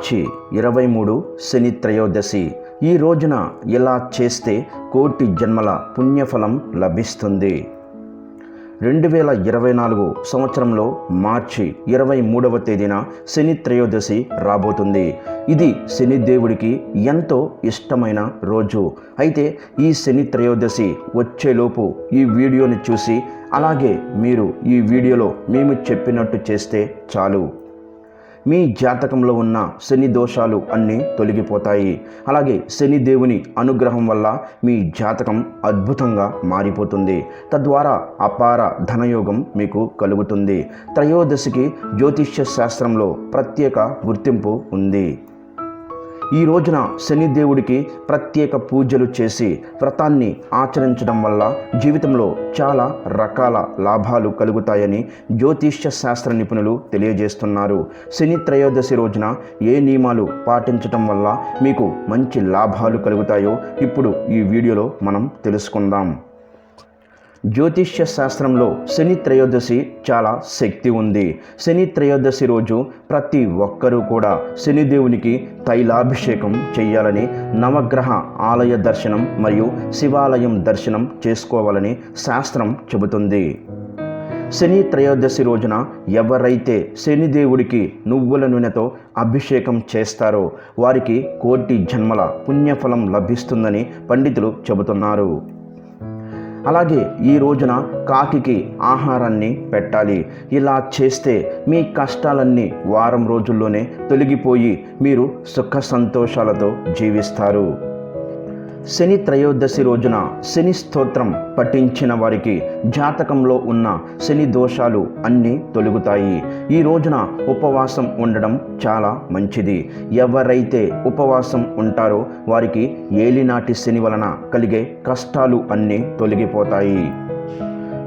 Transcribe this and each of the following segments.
మార్చి ఇరవై మూడు శని త్రయోదశి. ఈ రోజున ఇలా చేస్తే కోటి జన్మల పుణ్యఫలం లభిస్తుంది. రెండు వేల ఇరవై నాలుగు సంవత్సరంలో మార్చి ఇరవై మూడవ తేదీన శని త్రయోదశి రాబోతుంది. ఇది శని దేవుడికి ఎంతో ఇష్టమైన రోజు. అయితే ఈ శని త్రయోదశి వచ్చేలోపు ఈ వీడియోని చూసి అలాగే మీరు ఈ వీడియోలో మేము చెప్పినట్టు చేస్తే చాలు. మీ జాతకంలో ఉన్న శని దోషాలు అన్నీ తొలగిపోతాయి. అలాగే శని దేవుని అనుగ్రహం వల్ల మీ జాతకం అద్భుతంగా మారిపోతుంది. తద్వారా అపార ధనయోగం మీకు కలుగుతుంది. త్రయోదశికి జ్యోతిష్య శాస్త్రంలో ప్రత్యేక గుర్తింపు ఉంది. ఈ రోజున శనిదేవుడికి ప్రత్యేక పూజలు చేసి వ్రతాన్ని ఆచరించడం వల్ల జీవితంలో చాలా రకాల లాభాలు కలుగుతాయని జ్యోతిష్య శాస్త్ర నిపుణులు తెలియజేస్తున్నారు. శని త్రయోదశి రోజున ఏ నియమాలు పాటించడం వల్ల మీకు మంచి లాభాలు కలుగుతాయో ఇప్పుడు ఈ వీడియోలో మనం తెలుసుకుందాం. జ్యోతిష్య శాస్త్రంలో శని త్రయోదశి చాలా శక్తి ఉంది. శని త్రయోదశి రోజు ప్రతి ఒక్కరూ కూడా శనిదేవునికి తైలాభిషేకం చేయాలని నవగ్రహ ఆలయ దర్శనం మరియు శివాలయం దర్శనం చేసుకోవాలని శాస్త్రం చెబుతుంది. శని త్రయోదశి రోజున ఎవరైతే శనిదేవుడికి నువ్వుల నూనెతో అభిషేకం చేస్తారో వారికి కోటి జన్మల పుణ్యఫలం లభిస్తుందని పండితులు చెబుతున్నారు. అలాగే ఈ రోజున కాకికి ఆహారాన్ని పెట్టాలి. ఇలా చేస్తే మీ కష్టాలన్నీ వారం రోజుల్లోనే తొలగిపోయి మీరు సుఖ సంతోషాలతో జీవిస్తారు. శని త్రయోదశి రోజున శని స్తోత్రం పఠించిన వారికి జాతకంలో ఉన్న శని దోషాలు అన్నీ తొలగుతాయి. ఈ రోజున ఉపవాసం ఉండడం చాలా మంచిది. ఎవరైతే ఉపవాసం ఉంటారో వారికి ఏలినాటి శని వలన కలిగే కష్టాలు అన్నీ తొలగిపోతాయి.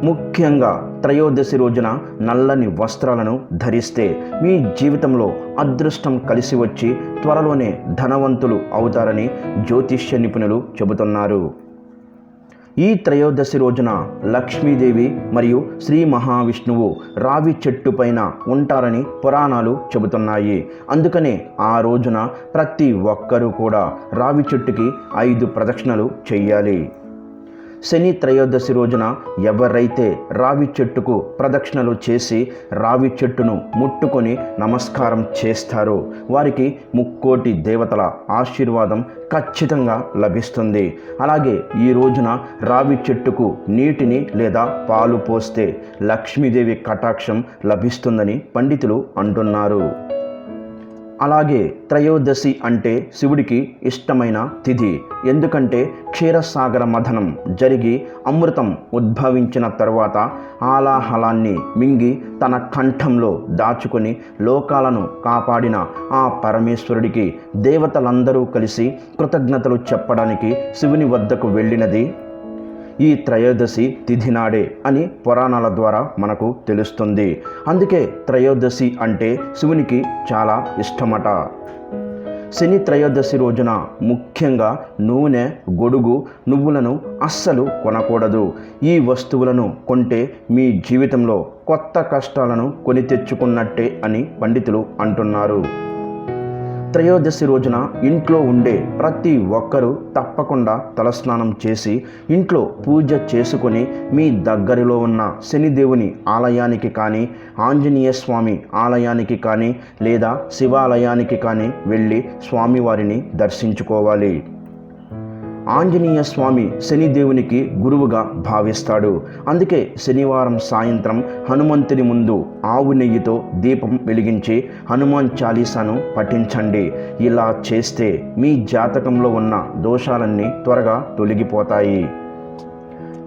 ముఖ్యంగా త్రయోదశి రోజున నల్లని వస్త్రాలను ధరిస్తే మీ జీవితంలో అదృష్టం కలిసి వచ్చి త్వరలోనే ధనవంతులు అవుతారని జ్యోతిష్య నిపుణులు చెబుతున్నారు. ఈ త్రయోదశి రోజున లక్ష్మీదేవి మరియు శ్రీ మహావిష్ణువు రావి చెట్టు పైన ఉంటారని పురాణాలు చెబుతున్నాయి. అందుకనే ఆ రోజున ప్రతి ఒక్కరూ కూడా రావి చెట్టుకి ఐదు ప్రదక్షిణలు చేయాలి. శని త్రయోదశి రోజున ఎవరైతే రావి చెట్టుకు ప్రదక్షిణలు చేసి రావి చెట్టును ముట్టుకొని నమస్కారం చేస్తారో వారికి ముక్కోటి దేవతల ఆశీర్వాదం ఖచ్చితంగా లభిస్తుంది. అలాగే ఈ రోజున రావి చెట్టుకు నీటిని లేదా పాలు పోస్తే లక్ష్మీదేవి కటాక్షం లభిస్తుందని పండితులు అంటున్నారు. అలాగే త్రయోదశి అంటే శివుడికి ఇష్టమైన తిథి. ఎందుకంటే క్షీరసాగర మథనం జరిగి అమృతం ఉద్భవించిన తర్వాత ఆలాహలాన్ని మింగి తన కంఠంలో దాచుకొని లోకాలను కాపాడిన ఆ పరమేశ్వరుడికి దేవతలందరూ కలిసి కృతజ్ఞతలు చెప్పడానికి శివుని వద్దకు వెళ్ళినది ఈ త్రయోదశి తిథి నాడే అని పురాణాల ద్వారా మనకు తెలుస్తుంది. అందుకే త్రయోదశి అంటే శివునికి చాలా ఇష్టమట. శని త్రయోదశి రోజున ముఖ్యంగా నూనె గొడుగు నువ్వులను అస్సలు కొనకూడదు. ఈ వస్తువులను కొంటే మీ జీవితంలో కొత్త కష్టాలను కొని తెచ్చుకున్నట్టే అని పండితులు అంటున్నారు. త్రయోదశి రోజున ఇంట్లో ఉండే ప్రతి ఒక్కరూ తప్పకుండా తలస్నానం చేసి ఇంట్లో పూజ చేసుకొని మీ దగ్గరలో ఉన్న శనిదేవుని ఆలయానికి కానీ ఆంజనేయ స్వామి ఆలయానికి కానీ లేదా శివాలయానికి కానీ వెళ్ళి స్వామివారిని దర్శించుకోవాలి. ఆంజనేయ స్వామి శనిదేవునికి గురువుగా భావిస్తాడు. అందుకే శనివారం సాయంత్రం హనుమంతుని ముందు ఆవు నెయ్యితో దీపం వెలిగించి హనుమాన్ చాలీసాను పఠించండి. ఇలా చేస్తే మీ జాతకంలో ఉన్న దోషాలన్నీ త్వరగా తొలగిపోతాయి.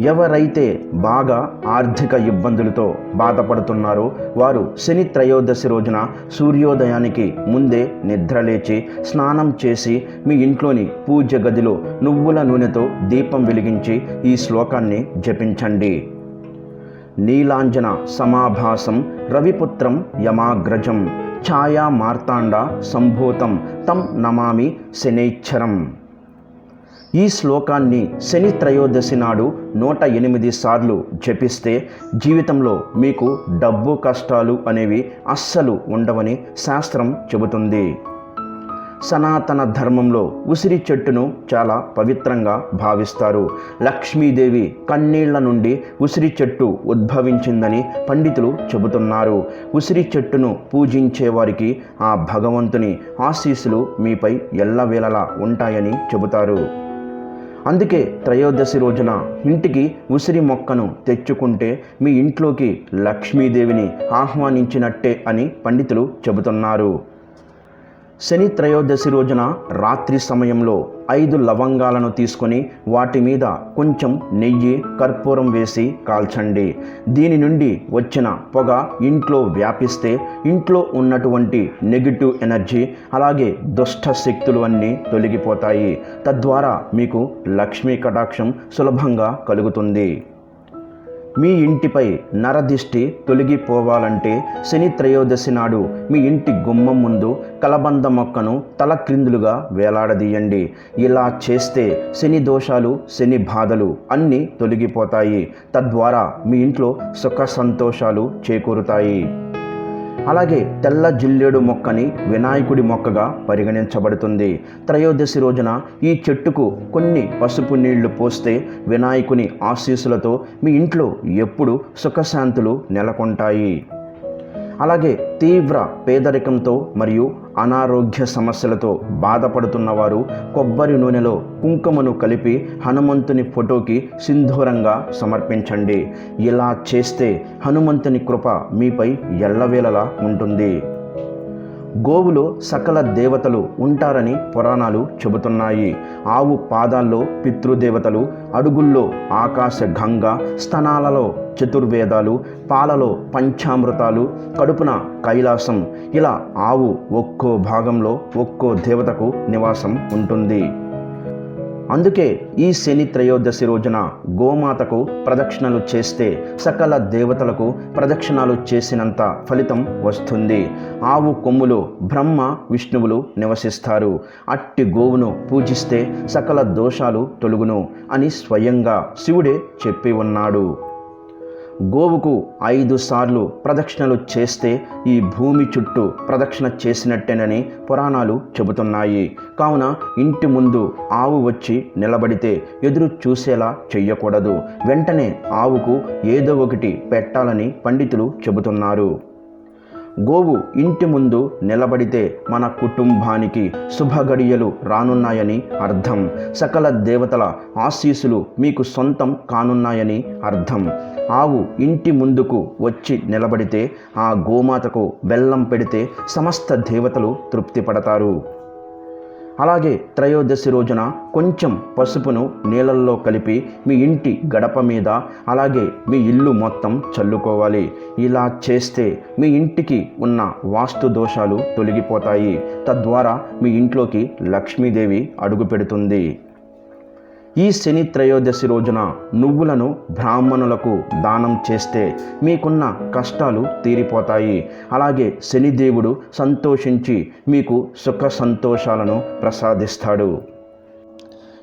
ఎవరైతే బాగా ఆర్థిక ఇబ్బందులతో బాధపడుతున్నారో వారు శని త్రయోదశి రోజున సూర్యోదయానికి ముందే నిద్రలేచి స్నానం చేసి మీ ఇంట్లోని పూజ గదిలో నువ్వుల నూనెతో దీపం వెలిగించి ఈ శ్లోకాన్ని జపించండి. నీలాంజన సమాభాసం రవిపుత్రం యమాగ్రజం ఛాయా మార్తాండ సంభూతం తం నమామి శనైచ్చరం ఈ శ్లోకాన్ని శని త్రయోదశి నాడు నూట ఎనిమిది సార్లు జపిస్తే జీవితంలో మీకు డబ్బు కష్టాలు అనేవి అస్సలు ఉండవని శాస్త్రం చెబుతుంది. సనాతన ధర్మంలో ఉసిరి చెట్టును చాలా పవిత్రంగా భావిస్తారు. లక్ష్మీదేవి కన్నీళ్ళ నుండి ఉసిరి చెట్టు ఉద్భవించిందని పండితులు చెబుతున్నారు. ఉసిరి చెట్టును పూజించే వారికి ఆ భగవంతుని ఆశీస్సులు మీపై ఎల్లవేళలా ఉంటాయని చెబుతారు. అందుకే త్రయోదశి రోజున ఇంటికి ఉసిరి మొక్కను తెచ్చుకుంటే మీ ఇంట్లోకి లక్ష్మీదేవిని ఆహ్వానించినట్టే అని పండితులు చెబుతున్నారు. శని త్రయోదశి రోజున రాత్రి సమయంలో ఐదు లవంగాలను తీసుకొని వాటి మీద కొంచెం నెయ్యి కర్పూరం వేసి కాల్చండి. దీని నుండి వచ్చిన పొగ ఇంట్లో వ్యాపిస్తే ఇంట్లో ఉన్నటువంటి నెగిటివ్ ఎనర్జీ అలాగే దుష్ట శక్తులు అన్నీ తొలగిపోతాయి. తద్వారా మీకు లక్ష్మీ కటాక్షం సులభంగా కలుగుతుంది. మీ ఇంటిపై నరదిష్టి తొలగిపోవాలంటే శని త్రయోదశి నాడు మీ ఇంటి గుమ్మం ముందు కలబంద మొక్కను తల క్రిందులుగా వేలాడదీయండి. ఇలా చేస్తే శని దోషాలు శని బాధలు అన్నీ తొలగిపోతాయి. తద్వారా మీ ఇంట్లో సుఖ సంతోషాలు చేకూరుతాయి. అలాగే తెల్ల జిల్లేడు మొక్కని వినాయకుడి మొక్కగా పరిగణించబడుతుంది. త్రయోదశి రోజున ఈ చెట్టుకు కొన్ని పసుపు నీళ్ళు పోస్తే వినాయకుని ఆశీస్సులతో మీ ఇంట్లో ఎప్పుడు సుఖశాంతులు నెలకొంటాయి. అలాగే తీవ్ర పేదరికంతో మరియు అనారోగ్య సమస్యలతో బాధపడుతున్నవారు కొబ్బరి నూనెలో కుంకుమను కలిపి హనుమంతుని ఫోటోకి సింధూరంగా సమర్పించండి. ఇలా చేస్తే హనుమంతుని కృప మీపై ఎల్లవేళలా ఉంటుంది. గోవులో సకల దేవతలు ఉంటారని పురాణాలు చెబుతున్నాయి. ఆవు పాదాల్లో పితృదేవతలు అడుగుల్లో ఆకాశ గంగ స్తనాలలో చతుర్వేదాలు పాలలో పంచామృతాలు కడుపున కైలాసం ఇలా ఆవు ఒక్కో భాగంలో ఒక్కో దేవతకు నివాసం ఉంటుంది. అందుకే ఈ శని త్రయోదశి రోజున గోమాతకు ప్రదక్షిణలు చేస్తే సకల దేవతలకు ప్రదక్షిణాలు చేసినంత ఫలితం వస్తుంది. ఆవు కొమ్ములు బ్రహ్మ విష్ణువులు నివసిస్తారు. అట్టి గోవును పూజిస్తే సకల దోషాలు తొలుగును అని స్వయంగా శివుడే చెప్పి ఉన్నాడు. గోవుకు ఐదు సార్లు ప్రదక్షిణలు చేస్తే ఈ భూమి చుట్టూ ప్రదక్షిణ చేసినట్టేనని పురాణాలు చెబుతున్నాయి. కావున ఇంటి ముందు ఆవు వచ్చి నిలబడితే ఎదురు చూసేలా చెయ్యకూడదు. వెంటనే ఆవుకు ఏదో ఒకటి పెట్టాలని పండితులు చెబుతున్నారు. గోవు ఇంటి ముందు నిలబడితే మన కుటుంబానికి శుభగడియలు రానున్నాయని అర్థం. సకల దేవతల ఆశీస్సులు మీకు సొంతం కానున్నాయని అర్థం. ఆవు ఇంటి ముందుకు వచ్చి నిలబడితే ఆ గోమాతకు బెల్లం పెడితే సమస్త దేవతలు తృప్తి పడతారు అలాగే త్రయోదశి రోజున కొంచెం పసుపును నీళ్ళల్లో కలిపి మీ ఇంటి గడప మీద అలాగే మీ ఇల్లు మొత్తం చల్లుకోవాలి. ఇలా చేస్తే మీ ఇంటికి ఉన్న వాస్తు దోషాలు తొలగిపోతాయి. తద్వారా మీ ఇంట్లోకి లక్ష్మీదేవి అడుగు పెడుతుంది. ఈ శని త్రయోదశి రోజున నువ్వులను బ్రాహ్మణులకు దానం చేస్తే మీకున్న కష్టాలు తీరిపోతాయి. అలాగే శనిదేవుడు సంతోషించి మీకు సుఖ సంతోషాలను ప్రసాదిస్తాడు.